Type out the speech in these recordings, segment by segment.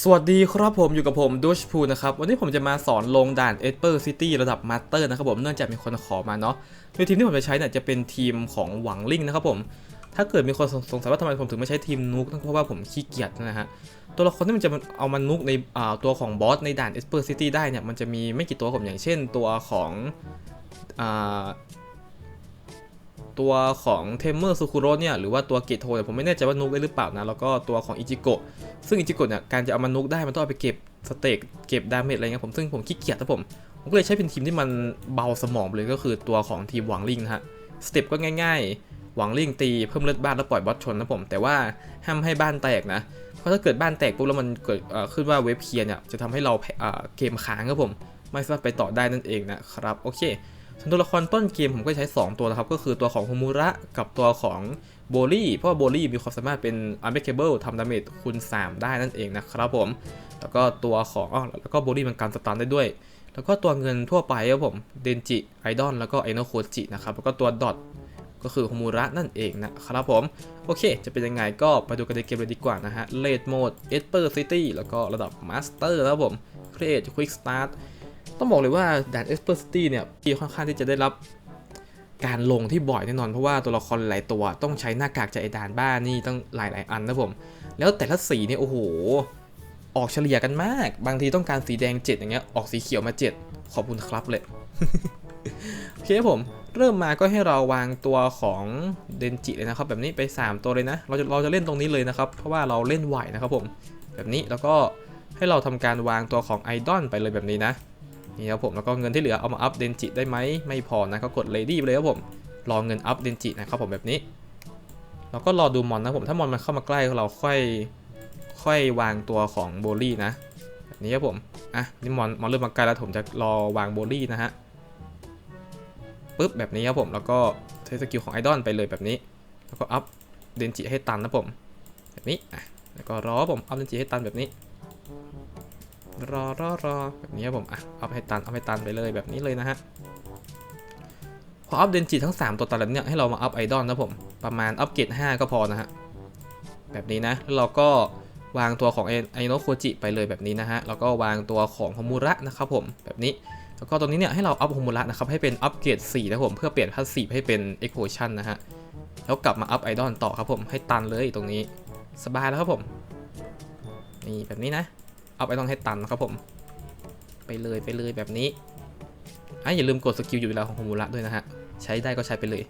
สวัสดีครับผมอยู่กับผมดูชพูนะครับ วันนี้ผมจะมาสอนลงด่านเอ p เปอร์ซิตี้ระดับมาสเตอร์นะครับผมเนื่องจากมีคนขอมาเนาะโดยทีมที่ผมจะใช้เนี่ยจะเป็นทีมของหวังลิงนะครับผมถ้าเกิดมีคนสงสัยว่าทำไมผมถึงไม่ใช้ทีมนุกเพราะว่าผมขี้เกียจนะฮะตัวละครที่มันจะเอามานุกในอ่าตัวของบอสในด่านเอ p เปอร์ซิตี้ได้เนี่ยมันจะมีไม่กี่ตัวผมอย่างเช่น ตัวของ ตัวของเทมเมอร์ซูคุโรเนี่ยหรือว่าตัวเกตโทเนี่ยผมไม่แน่ใจว่านุกได้หรือเปล่านะแล้วก็ตัวของอิจิโกะซึ่งอิจิโกะเนี่ยการจะเอามานุกได้มันต้องเอาไปเก็บสเต็กเก็บดาเมจอะไรเงี้ยผมซึ่งผมขี้เกียจนะผมผมก็เลยใช้เป็นทีมที่มันเบาสมองเลยก็คือตัวของทีมหวังลิงนะฮะสเต็ปก็ง่ายๆ หวังลิงตีเพิ่มเลือดบ้านแล้วปล่อยบอสชนนะผมแต่ว่าห้ามให้บ้านแตกนะเพราะถ้าเกิดบ้านแตกปุ๊บแล้วมันเกิดขึ้นว่าเว็บเคลียร์เนี่ยจะทำให้เราเอ่อเกมค้างครับผม ไม่สามารถไปต่อได้นั่นเองนะครับโอเค ส่วนตัวละครต้นเกมผมก็ใช้ 2 ตัวนะครับ ก็คือตัวของโฮมูระกับตัวของโบลี่ เพราะว่าโบลี่มีความสามารถเป็น unbreakable ทำดาเมจคูณ3 ได้นั่นเองนะครับผม แล้วก็ตัวของอ๋อแล้วก็โบลี่มันกันสตันได้ด้วย แล้วก็ตัวเงินทั่วไปครับผมเดนจิไอดอนแล้วก็ไอโนโคจินะครับ แล้วก็ตัวดอทก็คือโฮมูระนั่นเองนะครับผม โอเค จะเป็นยังไงก็ไปดูกันในเกมเลยดีกว่านะฮะเลดโหมดเอสเปอร์ซิตี้แล้วก็ระดับมาสเตอร์แล้วผม create quick start ต้องบอกเลยว่าแด่าน e x p e r c i t y เนี่ยที่ค่อนข้างที่จะได้รับการลงที่บ่อยแน่นอนเพราะว่าตัวละครหลายตัวต้องใช้หน้ากากจากไอ้ดานบ้านนี่ต้องหลายๆอันนะผม แล้วแต่ละสีเนี่ยโอ้โห ออกเฉลี่ยกันมาก บางทีต้องการสีแดง 7 อย่างเงี้ยออกสีเขียวมา 7 ขอบคุณครับเลยโอเคครับผมเริ่มมาก็ให้เราวางตัวของเดนจิเลยนะครับ แบบนี้ไป 3 ตัวเลยนะ เราจะเราจะเล่นตรงนี้เลยนะครับ เพราะว่าเราเล่นไหวนะครับผม แบบนี้แล้วก็ให้เราทำการวางตัวของไอดอลไปเลยแบบนี้นะ นี่ครับผมแล้วก็เงินที่เหลือเอามาอัพเดนจิได้ไหมไม่พอนะก็กดเลดี้ไปเลยครับผมรอเงินอัพเดนจินะครับผมแบบนี้เราก็รอดูมอนนะผมถ้ามอนมันเข้ามาใกล้เราค่อยค่อยวางตัวของโบลี่นะแบบนี้ครับผมอะนี่มอนมอนเริ่มมาใกล้แล้วผมจะรอวางโบลี่นะฮะปึ๊บแบบนี้ครับผมแล้วก็ใช้สกิลของไอดอลไปเลยแบบนี้ แล้วก็อัพเดนจิให้ตันนะผมแบบนี้อะแล้วก็รอผมอัพเดนจิให้ตันแบบนี้ รอรอรอแบบนี้ผมอะเอาให้ตันเอาให้ตันไปเลยแบบนี้เลยนะฮะพออัพเดนจิทั้ง 3 ตัวตัดแล้วเนี่ยให้เรามาอัพไอดอลนะผมประมาณอัพเกรด5ก็พอนะฮะแบบนี้นะแล้วเราก็วางตัวของไอโนโคจิไปเลยแบบนี้นะฮะแล้วก็วางตัวของโฮมูระนะครับผมแบบนี้แล้วก็ตรงนี้เนี่ยให้เราอัพโฮมูระนะครับให้เป็นอัพเกรด4นะผมเพื่อเปลี่ยนพาสซีฟให้เป็นเอ็กโพชันนะฮะแล้วกลับมาอัพไอดอลต่อครับผมให้ตันเลยตรงนี้สบายแล้วครับผมนี่แบบนี้นะ เอาไปต้องให้ตันนะครับผม ไปเลยไปเลยแบบนี้อะอย่าลืมกดสกิลอยู่เวลาของโฮมูระด้วยนะฮะ ใช้ได้ก็ใช้ไปเลย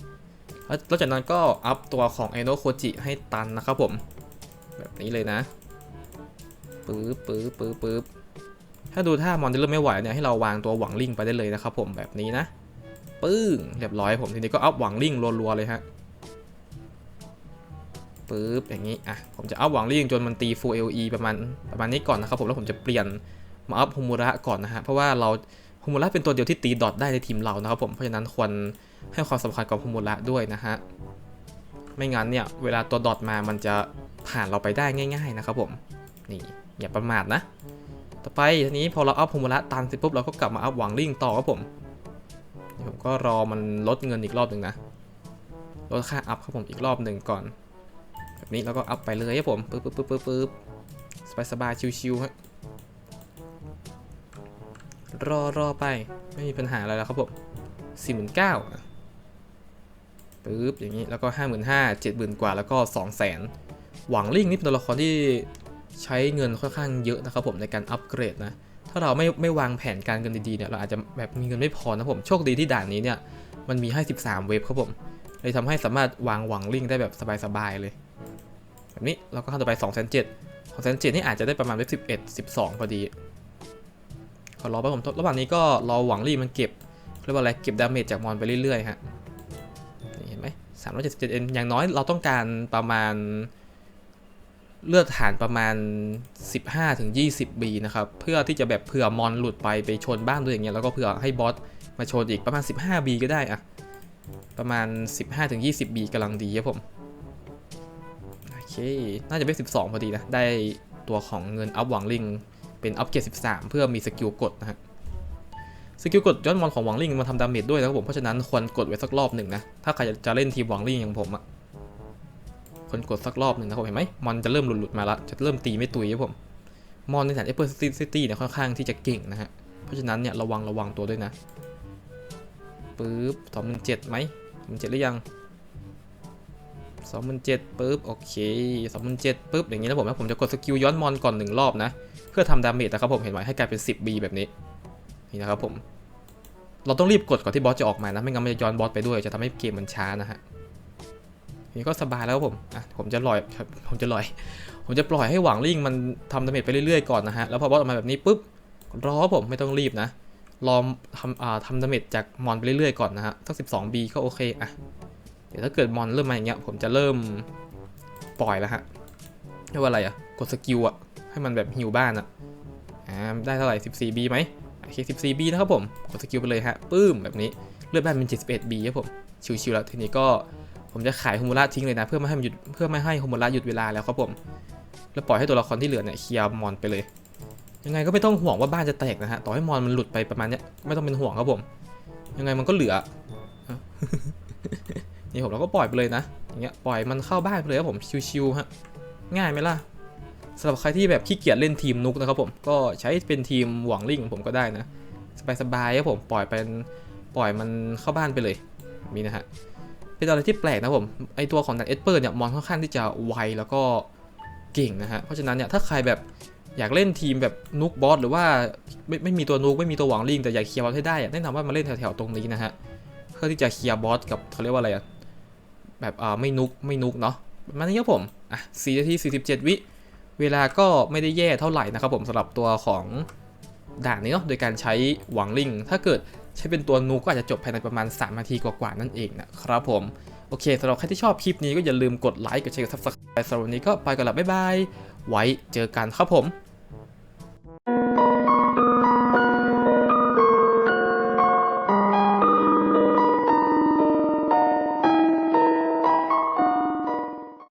แล้วจากนั้นก็อัพตัวของไอโนโคจิให้ตันนะครับผม แบบนี้เลยนะปื๊บปื๊บปื๊บปื๊บถ้าดูท่ามอนจะเริ่มไม่ไหวเนี่ยให้เราวางตัวหวังลิงไปได้เลยนะครับผมแบบนี้นะ ปึ้งเรียบร้อยผมทีนี้ก็อัพหวังลิงรัวๆเลยฮะ ปึ๊บอย่างนี้อะผมจะอัพหวังลิงจนมันตี full LE ประมาณประมาณนี้ก่อนนะครับผมแล้วผมจะเปลี่ยนมาอัพฮมุระก่อนนะฮะเพราะว่าเราฮมุระเป็นตัวเดียวที่ตีดอทได้ในทีมเรานะครับผมเพราะฉะนั้นควรให้ความสำคัญกับฮมุระด้วยนะฮะไม่งั้นเนี่ยเวลาตัวดอทมามันจะผ่านเราไปได้ง่าย ๆนะครับผมนี่อย่าประมาทนะ ต่อไปทีนี้พอเราอัพฮมุระตันเสร็จปุ๊บเราก็กลับมาอัพหวังลิงต่อครับผมผมก็รอมันลดเงินอีกรอบหนึ่งนะลดค่าอัพครับผมอีกรอบหนึ่งก่อน แบบนี้แล้วก็อัพไปเลยครับผมปึ๊บปึ๊บปึ๊บปึ๊บสบายสบายชิวๆฮะรอรอไปไม่มีปัญหาอะไรแล้วครับผมสี่หมื่นเก้าปึ๊บอย่างนี้แล้วก็ห้าหมื่นห้าเจ็ดหมื่นกว่าแล้วก็สองแสนหวังลิงนี่เป็นตัวละครที่ใช้เงินค่อนข้างเยอะนะครับผมในการอัปเกรดนะถ้าเราไม่ไม่วางแผนการเงินดีๆเนี่ยเราอาจจะแบบมีเงินไม่พอนะผมโชคดีที่ด่านนี้เนี่ยมันมีให้ 13 เว็บครับผมเลยทำให้สามารถวางหวังลิงได้แบบสบายๆเลย แบบนี้เราก็ขั้นต่อไป2 0 0 0 0 2 0 0 0นี่อาจจะได้ประมาณเว็บ11 12พอดีขอรอไปผมระหว่างนี้ก็รอหวังลี่มันเก็บเรียกว่าอะไรเก็บดาเมจจากมอนไปเรื่อยๆฮะเห็นไหม377เอ็นอย่างน้อยเราต้องการประมาณเลือดฐานประมาณ 15ถึง20บีนะครับ เพื่อที่จะแบบเผื่อมอนหลุดไปไปชนบ้านด้วยอย่างเงี้ยแล้วก็เผื่อให้บอสมาชนอีกประมาณ 15บีก็ได้อะประมาณ 15ถึง20บีกำลังดีครับผม เค น่าจะเป็น 12 พอดีนะ ได้ตัวของเงินอัพหวังลิง เป็นอัพเกรด13 เพื่อมีสกิลกดนะฮะ สกิลกดย้อนมอนของหวังลิงมาทำดาเมจด้วยนะครับผม เพราะฉะนั้นควรกดไว้สักรอบหนึ่งนะ ถ้าใครจะเล่นทีมหวังลิงอย่างผมอะควรกดสักรอบหนึ่งนะครับเห็นไหมมอนจะเริ่มหลุดๆมาละ จะเริ่มตีไม่ตุยครับผม มอนในด่านเอเปิลซิตี้เนี่ยค่อนข้างที่จะเก่งนะฮะ เพราะฉะนั้นเนี่ยระวังระวังตัวด้วยนะปึ๊บสองหมื่นเจ็ดไหมหมื่นเจ็ดหรือยัง สองหมื่นเจ็ดปึ๊บโอเคสองหมื่นเจ็ดปึ๊บอย่างนี้นะผมนะผมจะกดสกิลย้อนมอนก่อนหนึ่งรอบนะ เพื่อทำดาเมจนะครับผมเห็นไหมให้กลายเป็น 10B แบบนี้นี่นะครับผม เราต้องรีบกดก่อนที่บอสจะออกมานะไม่งั้นมันจะย้อนบอสไปด้วยจะทำให้เกมมันช้านะฮะนี้ก็สบายแล้วผมอะผมจะลอยผมจะลอย ผมจะปล่อยให้หวังลิงมันทำดาเมจไปเรื่อยๆก่อนนะฮะแล้วพอบอสออกมาแบบนี้ปุ๊บรอครับผมไม่ต้องรีบนะรอทำอ่าทำดาเมจจากมอนไปเรื่อยๆก่อนนะฮะสัก 12B ก็โอเคอะ เดี๋ยวถ้าเกิดมอนเริ่มมาอย่างเงี้ยผมจะเริ่มปล่อยแล้วฮะเรียกว่าอะไรอะกดสกิลอะให้มันแบบฮิวบ้านอะอ่าได้เท่าไหร่ 14B ไหมโอเค 14B นะครับผม กดสกิลไปเลยฮะปื้มแบบนี้เลือดบ้านเป็น 71B ครับผมชิวๆแล้วทีนี้ก็ผมจะขายโฮมูระทิ้งเลยนะ เพื่อไม่ให้มันหยุดเพื่อไม่ให้โฮมูระหยุดเวลาแล้วครับผม แล้วปล่อยให้ตัวละครที่เหลือเนี่ยเคลียร์มอนไปเลย ยังไงก็ไม่ต้องห่วงว่าบ้านจะแตกนะฮะต่อให้มอนมันหลุดไปประมาณเนี้ยไม่ต้องเป็นห่วงครับผม ยังไงมันก็เหลือ นี่ผมเราก็ปล่อยไปเลยนะอย่างเงี้ยปล่อยมันเข้าบ้านไปเลยครับผมชิวๆฮะง่ายไหมล่ะสำหรับใครที่แบบขี้เกียจเล่นทีมนุกนะครับผมก็ใช้เป็นทีมหวังลิงผมก็ได้นะสบายๆครับผมปล่อยเป็นปล่อยมันเข้าบ้านไปเลยแบบนี่นะฮะเป็นอะไรที่แปลกนะผมไอตัวของดันเอสเปอร์เนี่ยมอนค่อนข้างที่จะไวแล้วก็เก่งนะฮะเพราะฉะนั้นเนี่ยถ้าใครแบบอยากเล่นทีมแบบนุกบอสหรือว่าไม่ไม่มีตัวนุกไม่มีตัวหวังลิงแต่อยากเคลียร์บอสให้ได้แนะนำว่ามาเล่นแถวๆตรงนี้นะฮะเพื่อที่จะเคลียร์บอสกับเขาเรียกว่าอะไรอะ แบบอ่าไม่นุกไม่นุกเนาะมาณนี้ครับผมอะ4นาที47 วิเวลาก็ไม่ได้แย่เท่าไหร่นะครับผมสำหรับตัวของด่านนี้เนาะโดยการใช้หวังลิง ถ้าเกิดใช้เป็นตัวนุกก็อาจจะจบภายในประมาณ 3 นาทีกว่าๆนั่นเองนะครับผม โอเคสำหรับใครที่ชอบคลิปนี้ก็อย่าลืมกดไลค์กดแชร์กดซับสไครต์สำหรับวันนี้ก็ไปกันละบ๊ายบาย ไว้เจอกันครับผม